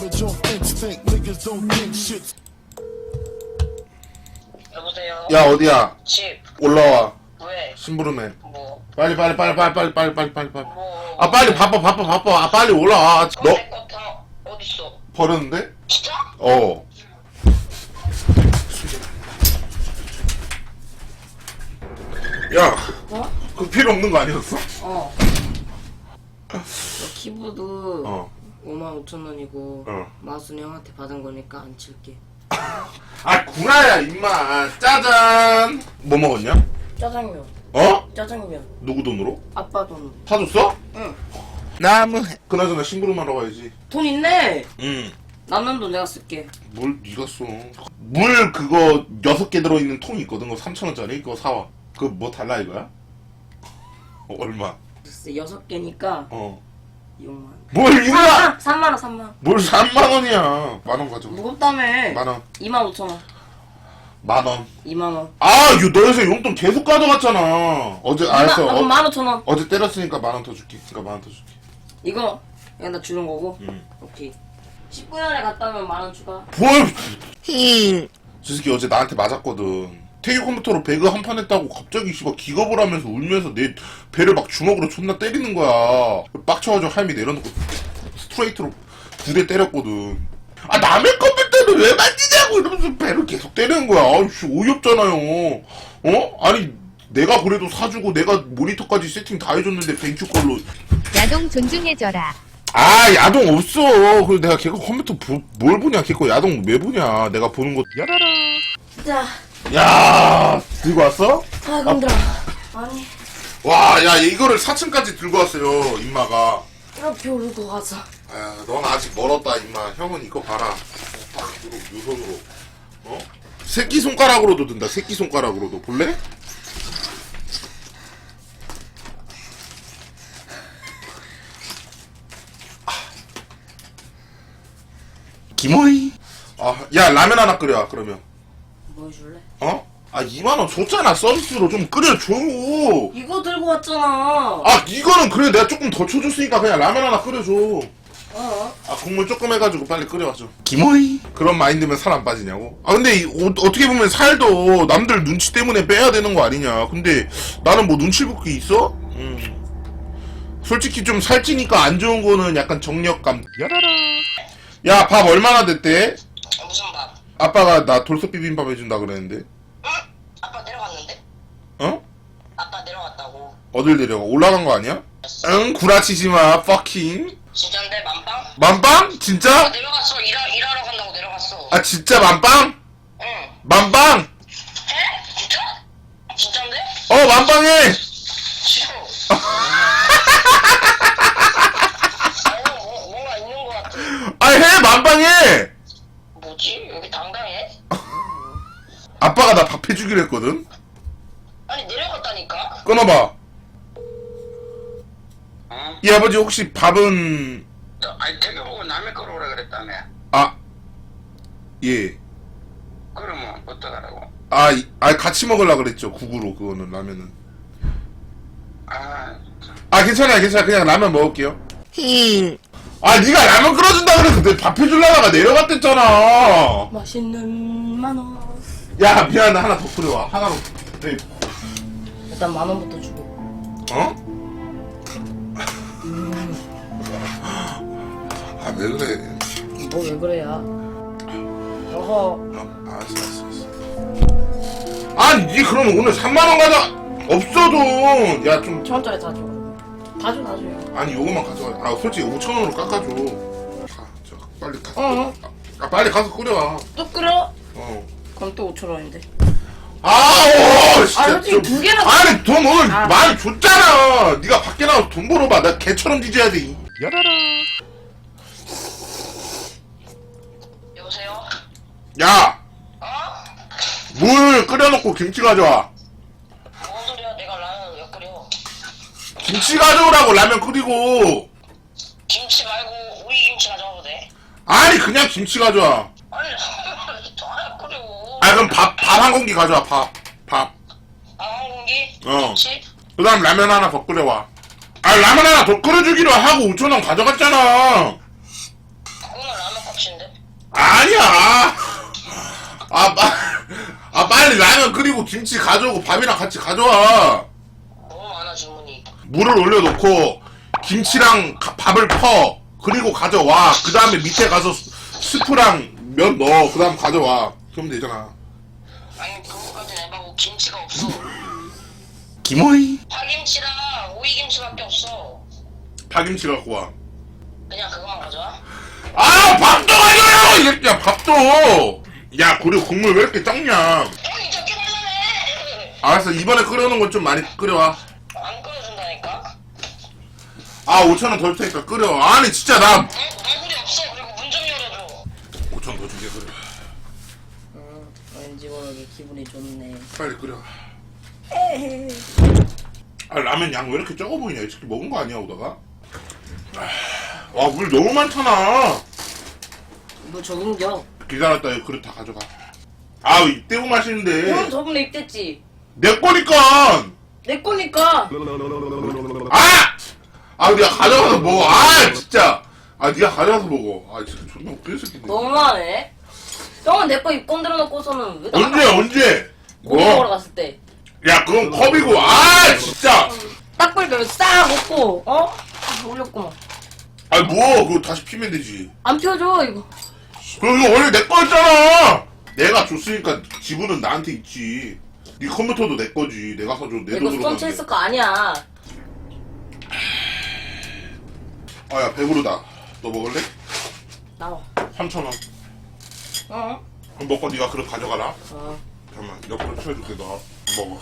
Savage off instinct, niggas don't think shit. 여보세요? 야 어디야 집 올라와 왜? 심부름해 뭐? 빨리 빨리 빨리 빨리 빨리 빨리 빨리 빨리 빨리 뭐? 아 빨리 바빠 바빠 바빠 아 빨리 올라와 너 내거다 어딨어? 버렸는데? 진짜? 어 야, 어? 그 필요 없는 거 아니었어? 어. 너 키보드 어. 5만 5천 원이고 어. 마순이 형한테 받은 거니까 안 칠게. 아, 구라야, 임마. 짜잔. 뭐 먹었냐? 짜장면. 어? 짜장면. 누구 돈으로? 아빠 돈. 사줬어? 응. 나무. 그나저나 심부름 하러 가야지. 돈 있네. 응. 남는 돈 내가 쓸게. 뭘 네가 써? 물 그거 여섯 개 들어있는 통이 있거든. 그거 3천 원짜리. 그거 사와. 그거 뭐 달라 이거야? 어, 얼마? 글쎄 여섯 개니까 어. 6만. 뭘 6만? 3만 원, 3만 원. 뭘 3만 원이야. 만 원 가져가. 무겁다며. 만 원. 2만 5천 원. 만 원. 2만 원. 아, 이거 너 요새 용돈 계속 가져갔잖아. 어제 알았어. 아, 어, 그럼 1만 5천 원. 어제 때렸으니까 만 원 더 줄게. 그러니까 만 원 더 줄게. 이거 여기다 주는 거고. 응. 오케이. 19년에 갔다 오면 만 원 추가. 뭘? 저 새끼 어제 나한테 맞았거든. 태교 컴퓨터로 배그 한 판 했다고 갑자기 씨발 기겁을 하면서 울면서 내 배를 막 주먹으로 존나 때리는 거야. 빡쳐가지고 할미 내려놓고 스트레이트로 두 대 때렸거든. 아 남의 컴퓨터를 왜 만지냐고 이러면서 배를 계속 때리는 거야. 아씨 어이없잖아요. 어? 아니 내가 그래도 사주고 내가 모니터까지 세팅 다 해줬는데 벤큐 걸로 야동 존중해줘라. 아 야동 없어. 그래 내가 걔거 컴퓨터 보- 뭘 보냐 걔거 야동 왜 보냐. 내가 보는 거 야라라. 자, 야 들고 왔어? 아 힘들어. 아니 와, 야 이거를 4층까지 들고 왔어요, 임마가. 이렇게 오르고 가서. 아, 넌 아직 멀었다, 임마. 형은 이거 봐라. 딱 유선으로. 어? 새끼 손가락으로도 든다. 새끼 손가락으로도 볼래? 아. 기모이. 아, 야 라면 하나 끓여. 그러면. 뭐 해줄래? 어? 아 2만 원 줬잖아. 서비스로 좀 끓여줘. 이거 들고 왔잖아. 아 이거는 그래 내가 조금 더 쳐줬으니까 그냥 라면 하나 끓여줘 어? 아 국물 조금 해가지고 빨리 끓여와줘 기모이 그런 마인드면 살 안 빠지냐고 아 근데 이, 어, 어떻게 보면 살도 남들 눈치 때문에 빼야 되는 거 아니냐 근데 나는 뭐 눈치 볼 게 있어? 음. 솔직히 좀 살찌니까 안 좋은 거는 약간 정력감 야라라 야밥 얼마나 됐대? 무슨 밥? 아빠가 나 돌솥 비빔밥 해준다 그랬는데 응? 아빠 내려갔는데? 어? 아빠 내려갔다고 어딜 내려가 올라간 거 아니야? 응 구라치지마 퍼킹 진짠데 만빵? 만빵? 진짜? 아, 내려갔어 일하, 일하러 간다고 내려갔어 아 진짜 만빵? 응 만빵? 해? 진짜? 진짠데? 어 만빵해! 싫어 아니 뭐, 뭔가 있는 거 같아 아해 만빵해! 아빠가 나 밥 해주기로 했거든? 아니 내려갔다니까? 끊어봐 어? 이 아버지 혹시 밥은 너 아이 되게 보고 남의 거로 오라 그랬다며 아 예. 그러면 어떡하라고 아, 이- 아 같이 먹으려 그랬죠 국으로 그거는 라면은 아 참. 아 괜찮아요 괜찮아 그냥 라면 먹을게요 아 네가 라면 끓여준다 그래서 내 밥 해주려다가 내려갔댔잖아 맛있는 만 원. 야 미안해 하나 더 끓여와 하나로 네. 일단 만 원부터 주고. 어? 아 왜 그래 뭐 왜 그래야? 어허. 어, 알았어 알았어 알았어 아니 니 그러면 오늘 3만원 가자 없어도 야 좀 천 원짜리 다 줘. 다 줘, 다 줘. 아니 요거만 가져가 아 솔직히 5천원으로 깎아줘 가, 저, 빨리 가서 어. 아, 빨리 가서 끓여와 또 끓여? 어. 그럼 또 5천 원인데. 아오 진짜 아, 솔직히 좀- 두 개나 아니 돈 오늘 아. 많이 줬잖아 네가 밖에 나가서 돈 벌어봐 나 개처럼 뒤져야 돼 야라라 여보세요? 야! 어? 물 끓여놓고 김치 가져와 뭔 소리야 내가 라면 왜 끓여 김치 가져오라고 라면 끓이고 김치 말고 오이 김치 가져와도 돼? 아니 그냥 김치 가져와 밥밥한 공기 가져와 밥밥그 아한 공기? 어. 김치? 다음 라면 하나 더 끓여와 아 라면 하나 더 끓여주기로 하고 5천 원 가져갔잖아 오늘 라면 값 아니야. 아, 빨, 아, 빨리 라면 끓이고 김치 가져오고 밥이랑 같이 가져와. 너무 많아 주문이. 물을 올려놓고 김치랑 가- 밥을 퍼. 그리고 가져와. 그 다음에 밑에 가서 스- 스프랑 면 넣어. 그 다음 가져와. 그러면 되잖아. 아니 그거까지는 해봐고 김치가 없어. 김호이. 파김치랑 오이김치밖에 없어. 파김치 갖고 와. 그냥 그거만 가져와. 아, 밥도 가져요! 이 새끼야, 밥도! 야, 그리고 국물 왜 이렇게 적냐? 형이 적게 달라네. 알았어, 이번에 끓여놓은 건 좀 많이 끓여와. 안 끓여준다니까. 아, 5천 원 더 줄 테니까 끓여. 아니, 진짜 나너 얼굴이 없어. 그리고 문 좀 열어줘. 5천원 더 줄게, 그래. 모르게 기분이 좋네. 빨리 끓여. 아, 라면 양 왜 이렇게 적어 보이냐? 이 새끼 먹은 거 아니야, 오다가? 아, 물 너무 많잖아. 이거 적응겨. 기다렸다, 이 그릇 다 가져가. 아, 이때고 마시는데. 형 저번에 입댔지. 내 거니까! 내 거니까. 아! 아, 네가 가져가서 먹어. 아, 진짜. 아, 네가 가져가서 먹어. 아, 진짜 존나 이 새끼. 너무하네. 형은 내 거 입 건드려 놓고서는 왜 언제, 언제? 고기 먹으러 뭐? 갔을 때. 야, 그건 컵이고. 아, 진짜. 딱불면 싹 먹고, 어? 아, 올렸구만. 아, 뭐, 그거 다시 피면 되지. 안 펴줘, 이거. 그럼 이거 원래 내 거였잖아. 내가 줬으니까 지분은 나한테 있지. 네 컴퓨터도 내 거지. 내가 사줘. 내 이거 돈으로 스펀치 샀는데. 했을 거 아니야. 아, 야, 배부르다. 너 먹을래? 나와. 3,000원. 어? 그럼 먹고 네가 그릇 가져가라. 어. 잠깐만, 옆으로 치워줄게, 너. 먹어.